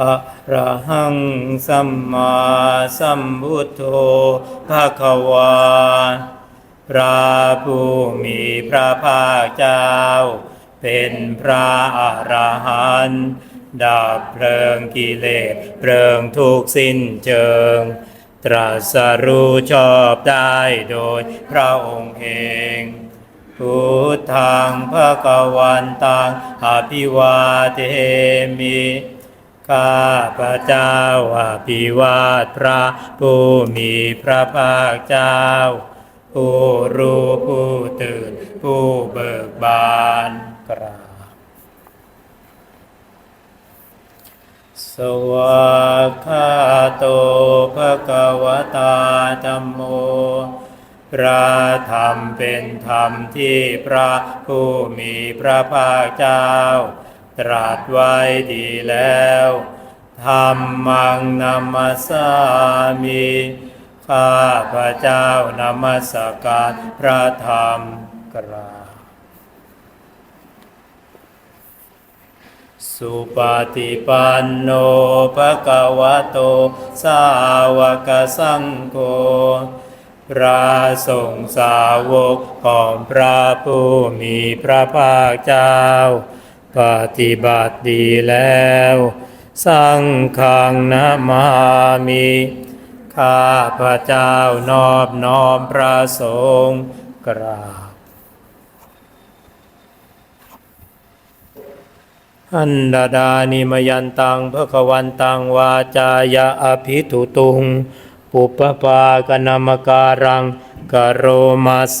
อะระหังสัมมาสัมพุทโธภะคะวาพระผู้มีพระภาคเจ้า เป็นพระอรหันต์ดับเพลิงกิเลสเพลิงทุกข์สิ้นเชิง ตรัสรู้ชอบได้โดยพระองค์เองพุทธังภะคะวันตังอภิวาเทมิ ข้าพระเจ้าอภิวาทพระผู้มีพระภาคเจ้า ผู้รู้ผู้ตื่น ผู้เบิกบานกราบสวากขาโตภะคะวตาธัมโมพระธรรมเป็นธรรมที่พระผู้มีพระภาคเจ้า ตรัสไว้ดีแล้วธรรมังนัมมัสสามิข้าพระเจ้านมัสการพระธรรมกราสุปฏิปันโนภะคะวะโต สาวกสังโฆพระสงฆ์สาวกของพระผู้มีพระภาคเจ้า ปฏิบัติดีแล้ว สังฆังนามามิข้าพระเจ้านอบน้อมพระสงฆ์กราบอันดาดานิมยันตังพระควันตังวาจายะอภิทุตุง ปุปปากนามการังกโรมาเซ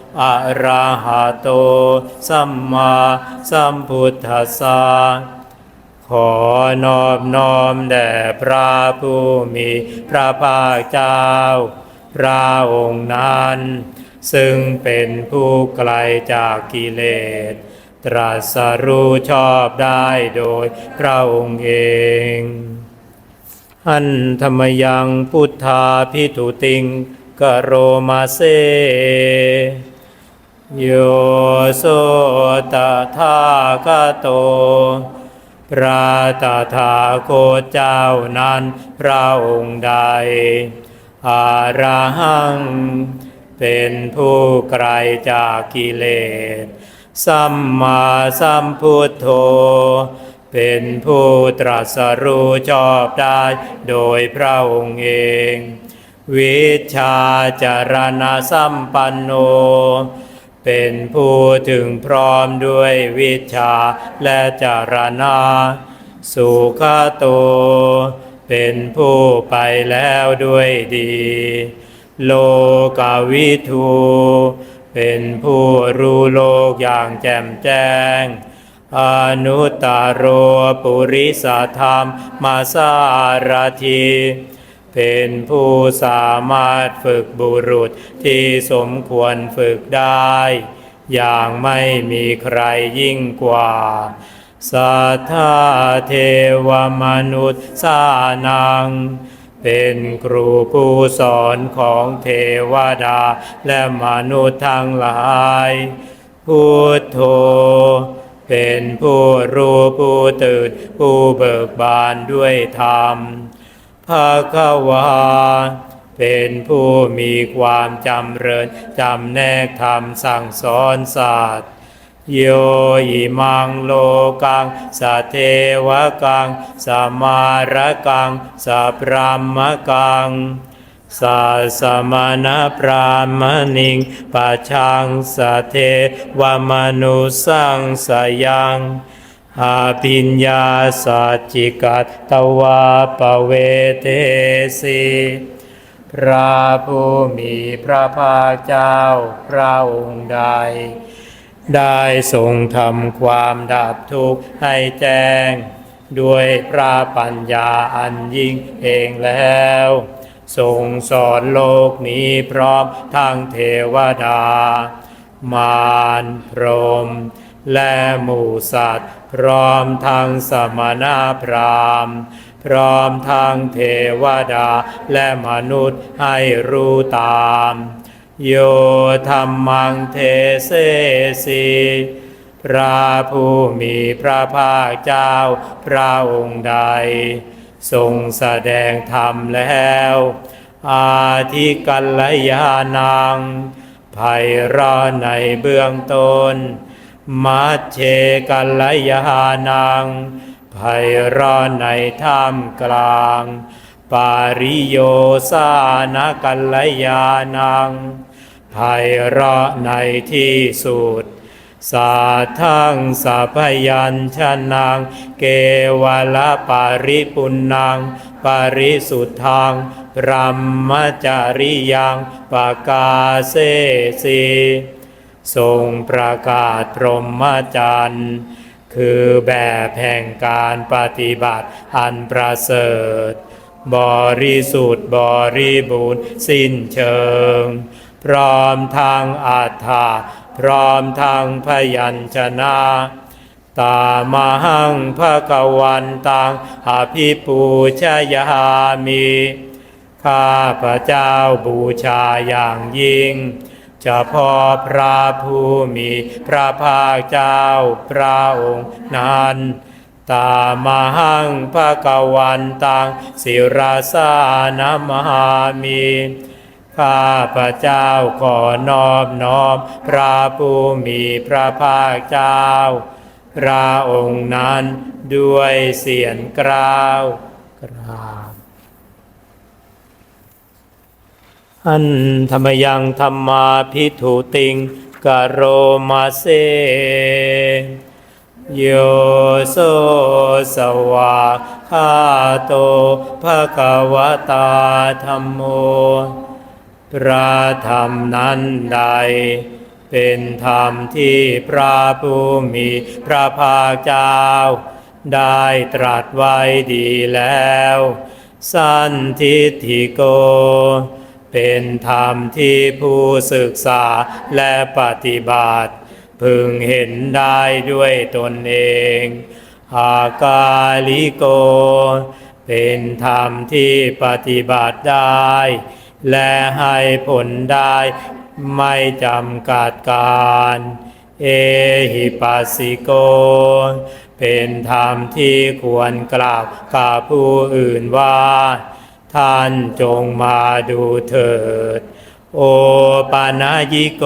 อะระหะโต สัมมาสัมพุทธัสสะขอนอบน้อมแด่พระผู้มีพระภาคเจ้า พระองค์นั้น ซึ่งเป็นผู้ไกลจากกิเลส ตรัสรู้ชอบได้โดยพระองค์เองอันธรรมยังพุทธาพิทุติงกโรมาเซ โยโสตถาคโต พระตถาคตเจ้านั้นพระองค์ใด อาระหัง เป็นผู้ไกลจากกิเลส สัมมาสัมพุทโธ เป็นผู้ตรัสรู้ชอบได้โดยพระองค์เอง วิชาจารณะสัมปันโน เป็นผู้ถึงพร้อมด้วยวิชาและจารณะสุขโต เป็นผู้ไปแล้วด้วยดี โลกาวิทูเป็นผู้รู้โลกอย่างแจ่มแจ้ง อนุตตโรปุริสธรรมมาสารที เป็นผู้สามารถฝึกบุรุษที่สมควรฝึกได้ อย่างไม่มีใครยิ่งกว่าสัทธาเทวมนุษย์สานัง เป็นครูผู้สอนของเทวดาและมนุษย์ทั้งหลายพุทโธเป็นผู้รู้ผู้ตื่นผู้เบิกบานด้วยธรรม ภาควาเป็นผู้มีความจำเริญจำแนกธรรมสั่งสอนศาสตร์โยอิมังโลกังสเทวกังสมารกังสัพรามกังสัสมณพรามณิงปัจชังสเทวมนุสังสยัง อาปิญญาสัจจิกัตตวาปเวเทสีพระผู้มีพระภาคเจ้าพระองค์ใด ได้ทรงทำความดับทุกข์ให้แจ้ง ด้วยพระปัญญาอันยิ่งเองแล้วทรงสอนโลกนี้พร้อมทั้งเทวดา มารพรม และหมู่สัตว์ พร้อมทั้งสมณพราหมณ์ พร้อมทั้งเทวดาและมนุษย์ให้รู้ตาม โยธรรมังเทเสสีพระผู้มีพระภาคเจ้าพระองค์ใด ทรงแสดงธรรมแล้ว อาทิกัลยานังไพเราะในเบื้องต้น มัเชกัลยานังไพเราะในท่ามกลาง ปาริโยสานกัลยานังไพเราะในที่สุดสาทังสัพยัญชนะเกวลปาริปุณนัง ปาริสุทธังพรหมจริยังปกาเสสี ทรงประกาศพรหมจรรย์คือแบบแห่งการปฏิบัติอันประเสริฐ บริสุทธิ์บริบูรณ์สิ้นเชิง พร้อมทางอาถาพร้อมทางพยัญชนะตามหังภะกวันตังอภิปูชยามิข้าพระเจ้าบูชาอย่างยิ่ง เฉพาะพระผู้มีพระภาคเจ้าพระองค์นั้นตามหังภะกวันตังศิราสานมหามิข้าพระเจ้าขอนอบน้อม พระผู้มีพระภาคเจ้า พระองค์นั้นด้วยเสียงกราวกราบ อันธรรมยังธรรมาพิถุติงกโรมาเซโยโสสวาคาโตภะคะวตาธรรมโม พระธรรมนั้นใด เป็นธรรมที่พระผู้มีพระภาคเจ้า ได้ตรัสไว้ดีแล้ว สันทิฏฐิโก เป็นธรรมที่ผู้ศึกษาและปฏิบัติ พึงเห็นได้ด้วยตนเองอากาลิโก เป็นธรรมที่ปฏิบัติได้ และให้ผลได้ไม่จำกัดการ เอหิปัสสิโก เป็นธรรมที่ควรกล่าวกับผู้อื่นว่า ท่านจงมาดูเถิด โอปานายิโก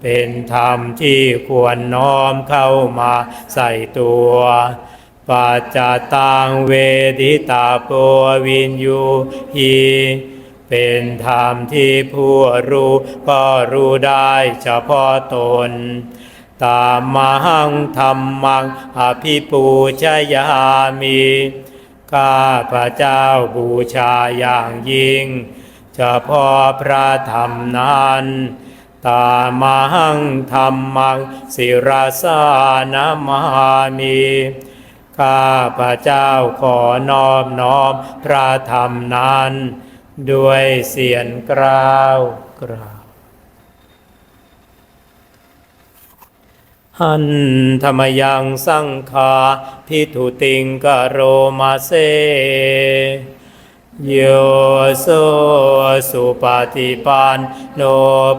เป็นธรรมที่ควรน้อมเข้ามาใส่ตัวปัจจตังเวดิตาโปวินยูฮีเป็นธรรมที่ผู้รู้ก็รู้ได้เฉพาะตน ตามมหังธรรมังอภิปูชยามิ ข้าพระเจ้าบูชาอย่างยิ่ง เฉพาะพระธรรมนั้นตามหังธรรมังศิราสานมหามิข้าพระเจ้าขอนอบน้อมพระธรรมนั้น ด้วยเสียงกล่าวกรา หันธรรมยังสังคาพิทุติงกโรมาเซโยโสสุปฏิปันโน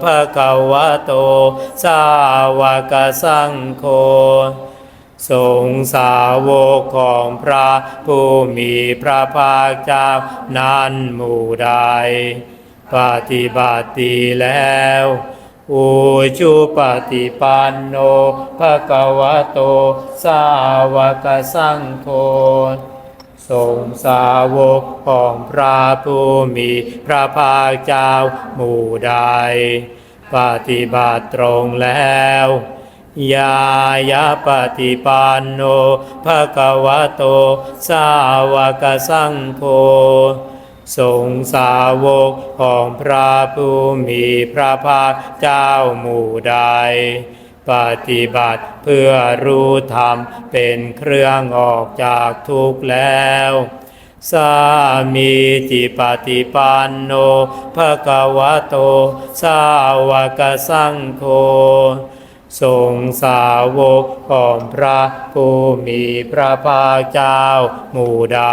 ภะคะวะโต สาวกสังโฆสงสาวกของพระผู้มีพระภาคเจ้านั้นหมู่ใด ปฏิบัติแล้ว อุชุปฏิปันโนภะคะวะโต สาวกสังโฆทรงสาวกของพระผู้มีพระภาคเจ้าหมู่ใด ปฏิบัติตรงแล้วยายาปฏิปันโนภะคะวะโต สาวกสังโฆ ทรงสาวกของพระผู้มีพระภาคเจ้าหมู่ใดปปฏิบัติเพื่อรู้ธรรมเป็นเครื่องออกจากทุกข์แล้วสามีจิปฏิปันโนภะคะวะโต สาวกสังโฆทรงสาวกของพระผู้มีพระภาคเจ้าหมู่ใด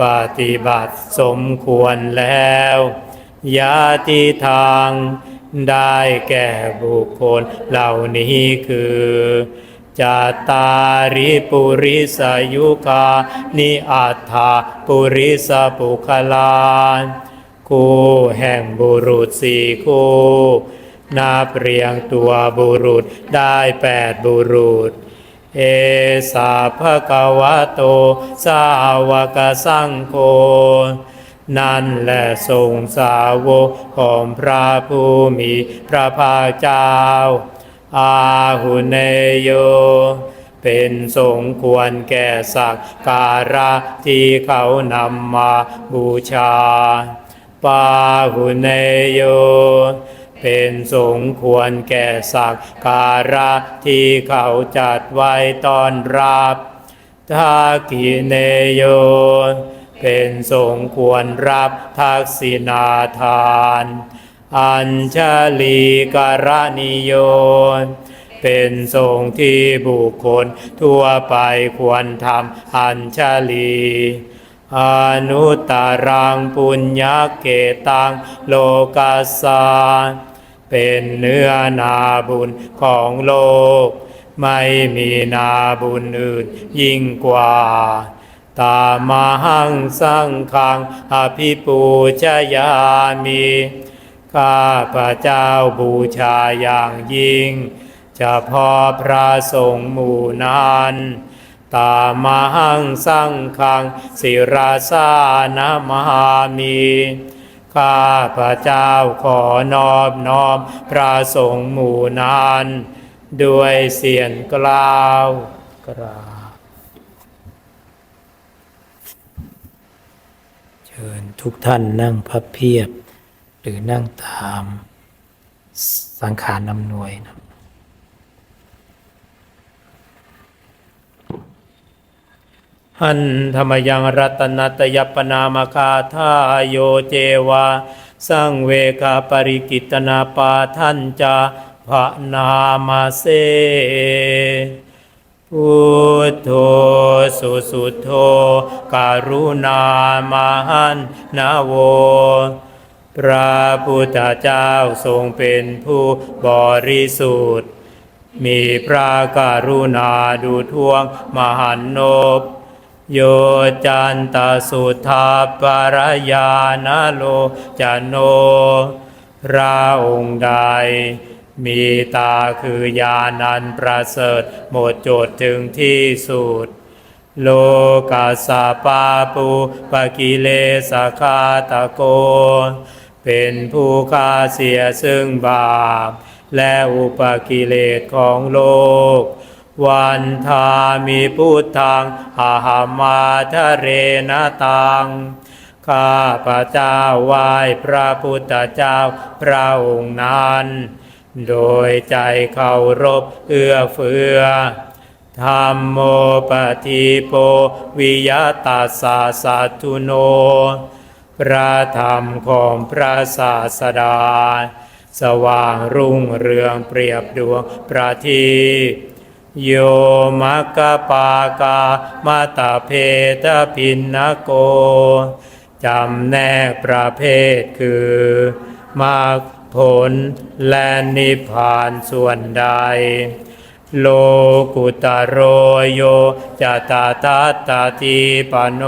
ปฏิบัติสมควรแล้วยาติทางได้แก่บุคคลเหล่านี้คือจาตาริปุริสยุกานิอัฏฐาปุริสปุคลานคู่แห่งบุรุษสี่คู่นับเรียงตัวบุรุษได้แปดบุรุษ เอสาภะคะวะโต สาวกสังโฆนั่นแหละทรงสาวกของพระผู้มีพระภาคเจ้า อาหุเนโย เป็นสงควรแก่สักการะที่เขานำมาบูชา ปาหุเนโย เป็นสงควรแก่สักการะที่เขาจัดไว้ตอนรับทากิเนโย เป็นสงควรรับทักษิณาทาน อัญชลีกรณิโยเป็นสงที่บุคคลทั่วไปควรทำอัญชลี อนุตตรังปุญญเกตังโลกัสสา เป็นเนื้อนาบุญของโลก ไม่มีนาบุญอื่นยิ่งกว่า ตามาหังสังขังอภิปูชยามิข้าพระเจ้าบูชาอย่างยิ่งเฉพาะพระสงฆ์หมู่นั้นตามาหังสังขังศิราสานามหามี ข้าพระเจ้าขอนอบน้อมพระสงฆ์หมู่นานด้วยเสียงกล่าวกราบเชิญทุกท่านนั่งพับเพียบ หรือนั่งตามสังขารนำหน่วยนะ หันธรรมยังรัตนัตยปนามคาทาโยเจวาสังเวกาปริกิตนาปาทันจาภะนามาเซพุทโธสุสุโธการุณามหันนาโว พระพุทธเจ้าทรงเป็นผู้บริสุทธิ์ มีพระการุณาดูทวงมหันนบ โยจันตสุทาปรยานาโลจโนระองค์ใด มีตาคือยานันประเสริฐหมดจดถึงที่สุดโลกาสาปาปูปกิเลสคาตะโก เป็นผู้ฆ่าเสียซึ่งบาป และอุปกิเลสของโลก วันทามีพุทธังอาหามาทะเรนตังข้าพระเจ้าไหว้พระพุทธเจ้าพระองค์นั้น โดยใจเคารพเอื้อเฟื้อธรรมโมปฏิโปวิยตาสาสัตุโน พระธรรมของพระศาสดา สว่างรุ่งเรืองเปรียบดวงประทีป โยมัคคปากามาตาเพตพินนโก จำแนกประเภทคือมรรคผลและนิพพานส่วนใด โลกุตโรโยจตาตาตาติปโน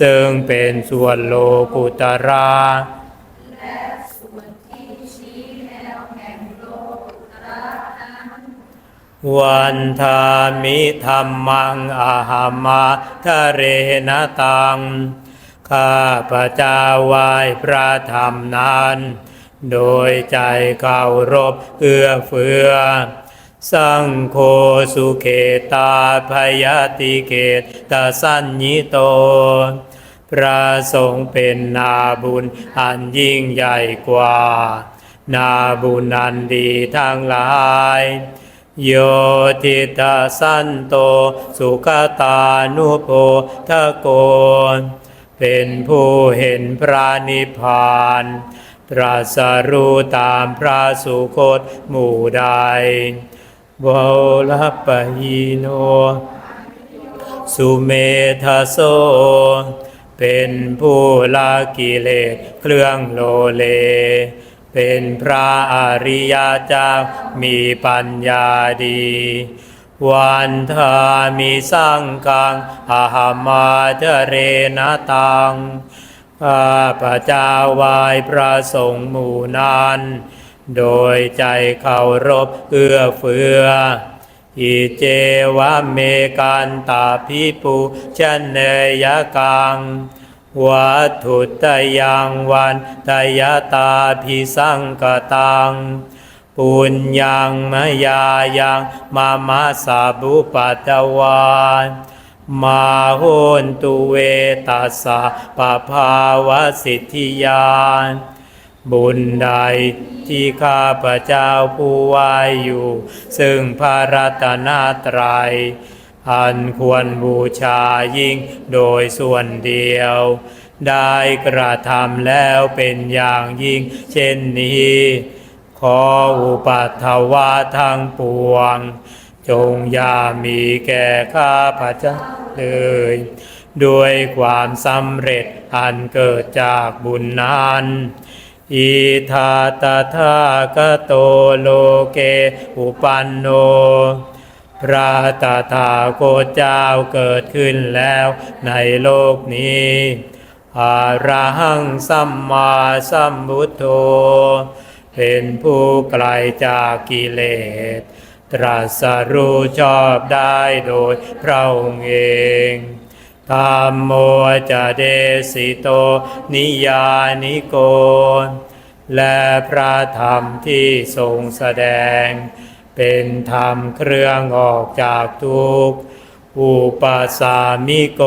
ซึ่งเป็นส่วนโลกุตรา วันทามิธรรมังอาหามาทะเรนตัง ข้าพระเจ้าไหว้พระธรรมนั้น โดยใจเคารพเอื้อเฟื้อ สังโฆสุเขตาพยาติเกตตาสัญญิโต พระสงฆ์เป็นนาบุญอันยิ่งใหญ่กว่า นาบุญนันดีทั้งหลาย โยทิตาสันโต สุขตานุโพทะโกเป็นผู้เห็นพระนิพพาน ตรัสรู้ตามพระสุคตหมู่ใดโวลปะยีโน สุเมทะโสเป็นผู้ละกิเลสเครื่องโลเล เป็นพระอริยเจ้ามีปัญญาดี วันทามิสังกังอาหามาเทเรนตังข้าพระเจ้าวายพระสงฆ์หมู่นั้นโดยใจเคารพเอื้อเฟื้อ อิเจวะเมกันตาพิปุชนเนยกัง วัตถุตยังวันตยตาพิสังกตัง ปุญญังมยายังมามาสาบุปัตวานมาโหนตุเวตัสสะปะภาวะสิทธิยานบุญใดที่ข้าพระเจ้าผู้ไวายอยู่ ซึ่งพระรัตนตรัย อันควรบูชายิ่งโดยส่วนเดียว ได้กระทำแล้วเป็นอย่างยิ่งเช่นนี้ ขออุปัตถวาทั้งปวง จงอย่ามีแก่ข้าพระเจ้าเลยด้วยความสำเร็จอันเกิดจากบุญนั้นอิทาตถากโตโลเก อุปันโน พระตถาคตเจ้าเกิดขึ้นแล้วในโลกนี้อาระหังสัมมาสัมพุทโธเป็นผู้ไกลจากกิเลส ตรัสรู้ชอบได้โดยพระองค์เองธรรมโมจะเดสิโต นิยานิโก และพระธรรมที่ทรงแสดง เป็นธรรมเครื่องออกจากทุกข์อุปสามิโก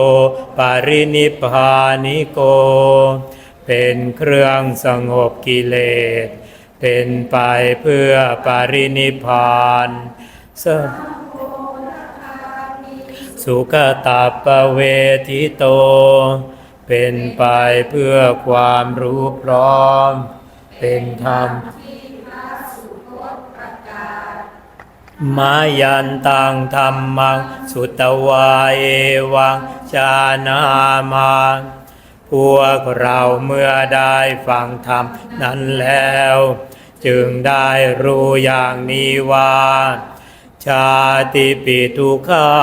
ปรินิพานิโก เป็นเครื่องสงบกิเลส เป็นไปเพื่อปรินิพพานสสุขตาปเวทิโต เป็นไปเพื่อความรู้พร้อม เป็นธรรม มายันตังธรรมัง สุตวาเอวังชานามาพวกเราเมื่อได้ฟังธรรมนั้นแล้ว จึงได้รู้อย่างนี้ว่า ชาติปิทุกขา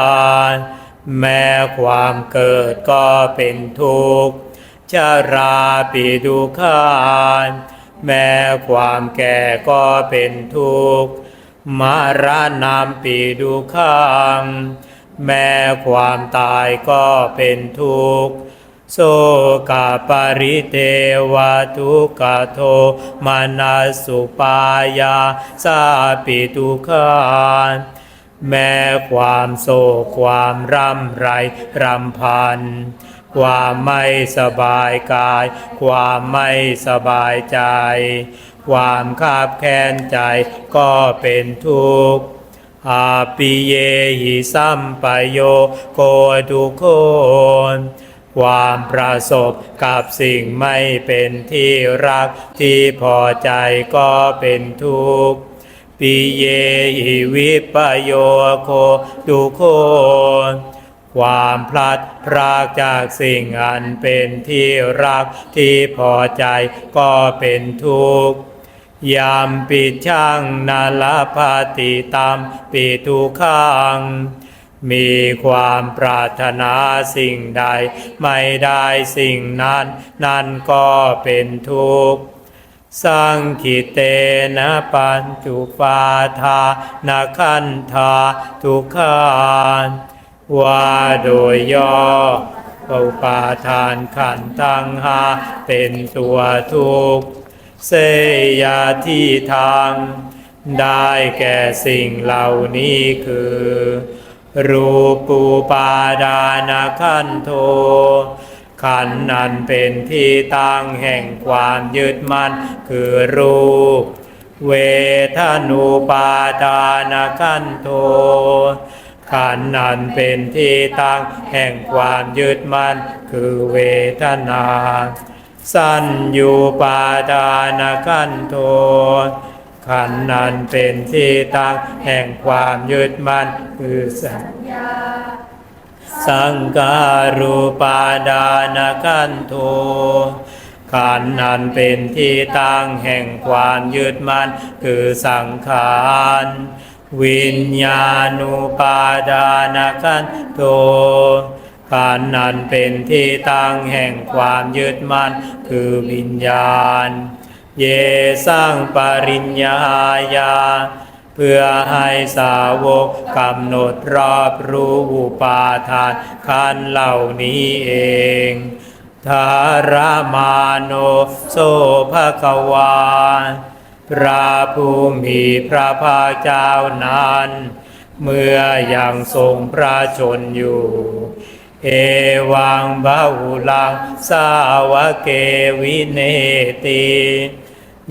นแม้ความเกิดก็เป็นทุกข์ชาราปิทุกขานแม้ความแก่ก็เป็นทุกข์ มารณามปีดุขังแม้ความตายก็เป็นทุกข์ โสกาปริเทวทุกขโทมานาสุปายาสาปิทุกขานแม้ความโศกความร่ำไรรำพัน ความไม่สบายกาย ความไม่สบายใจ ความขาบแค้นใจก็เป็นทุกข์อาปิเยหิสัมปโยโกทุกโคนความประสบกับสิ่งไม่เป็นที่รักที่พอใจก็เป็นทุกข์ปิเยหิวิปโยโคทุกโคนความพลัดพรากจากสิ่งอันเป็นที่รักที่พอใจก็เป็นทุกข์ ยามปิดช่างนาลพาติตามปิทุขัง มีความปรารถนาสิ่งใด ไม่ได้สิ่งนั้น นั่นก็เป็นทุกข์สังคิเตนะปัญจุปาทานาคันธาทุกขานว่าโดยย่ออุปาทานขันตังหาเป็นตัวทุกข์ เสยาที่ทางได้แก่สิ่งเหล่านี้คือ รูปูปาดานาคันโท ขันนั้นเป็นที่ตั้งแห่งความยึดมั่นคือรูป เวทนูปาทานขันโท ขันนั้นเป็นที่ตั้งแห่งความยึดมั่นคือเวทนา สัญญูปาทานขันโทขันนั้นเป็นที่ตั้งแห่งความยึดมั่นคือสัญญา สังการุปาดานขันโทขันนั้นเป็นที่ตั้งแห่งความยึดมั่นคือสังขารวิญญาณุปาดานขันโท ขันนั้นเป็นที่ตั้งแห่งความยึดมั่นคือวิญญาณ เยสร้างปริญญาญาเพื่อให้สาวกกำหนดรอบรู้อุปาทานขันเหล่านี้เองทารมาโนโสภควาพระผู้มีพระภาคเจ้านั้น เมื่อยังทรงพระชนอยู่ เอวังบาหุลังสาวเกวิเนติ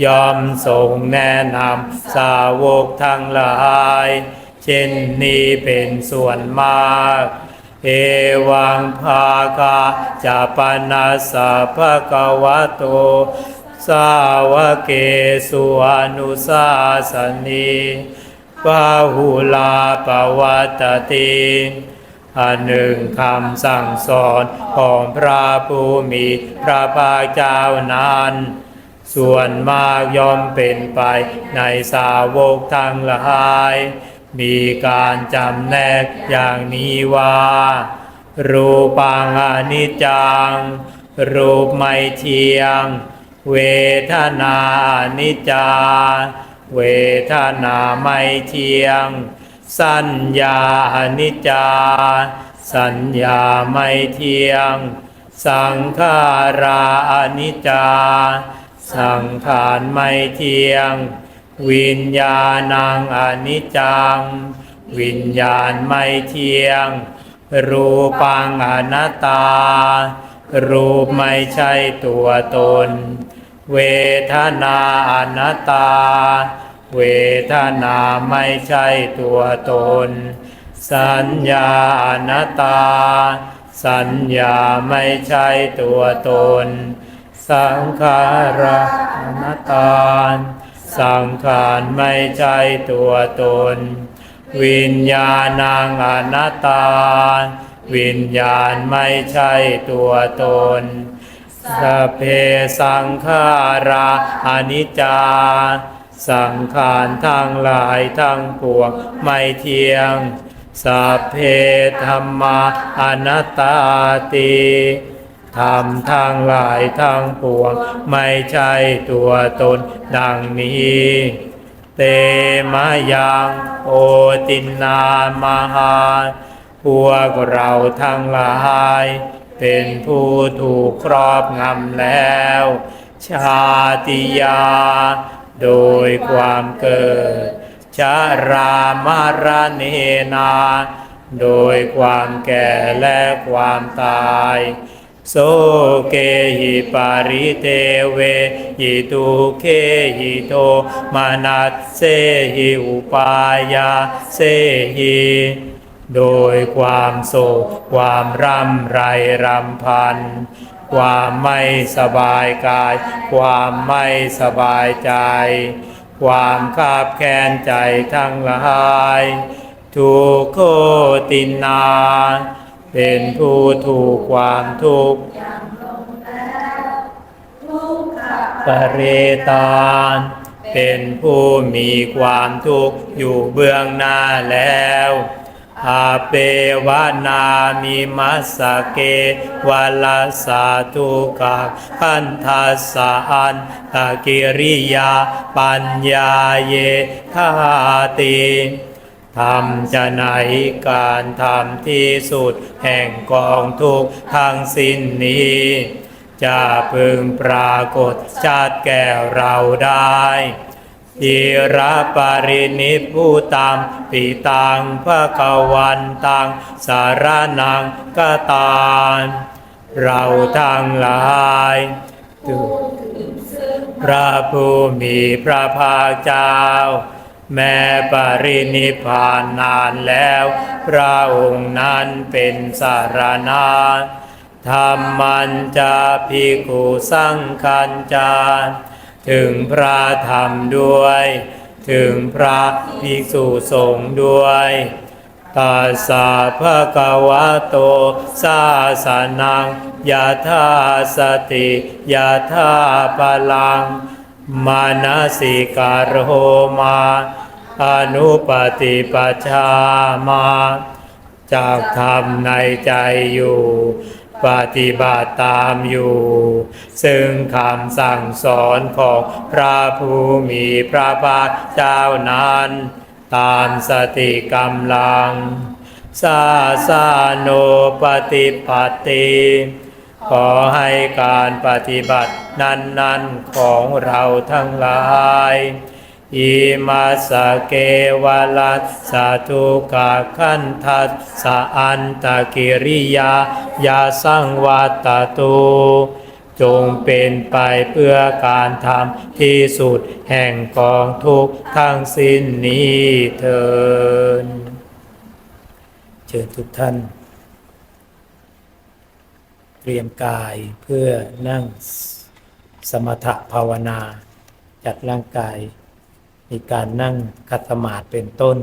ยอมส่งแนะนำสาวกทั้งหลาย เช่นนี้เป็นส่วนมาก เอวังภาคาจะปนัสสะภะคะวะโต สาวเกสุอนุสาสนีปาหุลาปวัตติ อันหนึ่งคำสั่งสอนของพระผู้มีพระภาคเจ้านั้นส่วนมากยอมเป็นไปในสาวกทั้งหลาย มีการจำแนกอย่างนี้ว่า รูปังอนิจจัง รูปไม่เที่ยง เวทนานิจจา เวทนาไม่เที่ยง สัญญาอนิจจา สัญญาไม่เที่ยง สังขาราอนิจจา สังขารไม่เที่ยง วิญญาณังอนิจจัง วิญญาณไม่เที่ยง รูปังอนัตตา รูปไม่ใช่ตัวตน เวทนาอนัตตา เวทนาไม่ใช่ตัวตน สัญญาอนัตตา สัญญาไม่ใช่ตัวตน สังขาราอนัตตา สังขารไม่ใช่ตัวตน วิญญาณังอนัตตา วิญญาณไม่ใช่ตัวตนสเพสังขาราอนิจจา สังขารทั้งหลายทั้งปวงไม่เที่ยง สัพเพธรรมาอนัตตาติธรรมทั้งหลายทั้งปวง ไม่ใช่ตัวตนดังนี้เตมายังโอตินนามหาพวกเราทั้งหลาย เป็นผู้ถูกครอบงำแล้ว ชาติยา โดยความเกิดชารามาราเนนา โดยความแก่และความตาย โสเกหิปาริเทเวหิตุเคหิโทมานัสเสหิอุปายาเสหิโดยความโศกความร่ำไรรำพัน ความไม่สบายกาย ความไม่สบายใจ ความขาบแค้นใจทั้งหลายทุกโคตินาเป็นผู้ถูกความทุกข์ปเรตานเป็นผู้มีความทุกข์อยู่เบื้องหน้าแล้ว อาเปวานามิมัสะเกวาลาสาทุกะขันทัสสะอันตะกิริยา ปัญญาเยทาติทำจะไหนการทำที่สุด แห่งกองทุกทั้งสิ้นนี้จะพึงปรากฏชัดแก่เราได้ อิระปารินิพุตังปิตังภะคะวันตังสารนังกตานเราทั้งหลายพูดถึงพระผู้มีพระภาคเจ้า แม้ปรินิพพานนานแล้ว พระองค์นั้นเป็นสารณะธรรมันจะพิกขุสังคัญจา ถึงพระธรรมด้วย ถึงพระภิกษุสงฆ์ด้วยตัสสะภะคะวะโตสาสานังยะธาสติยะธาปลัง มานาสิการโหมาอนุปฏิปชามาจากธรรมในใจอยู่ ปฏิบัติตามอยู่ ซึ่งคำสั่งสอนของพระผู้มีพระภาคเจ้านั้น ตามสติกำลัง สาสาโนปฏิปัติขอให้การปฏิบัตินั้น ๆ ของเราทั้งหลาย อิมาสเกวลัสสะทุกขคันทัสสะอันตะกิริยายาสังวัตตุจงเป็นไปเพื่อการทำที่สุดแห่งกองทุกข์ทั้งสิ้นนี้เถินเชิญทุกท่าน เตรียมกายเพื่อนั่งสมถภาวนา จัดร่างกาย มีการนั่งคัตมาดเป็นต้น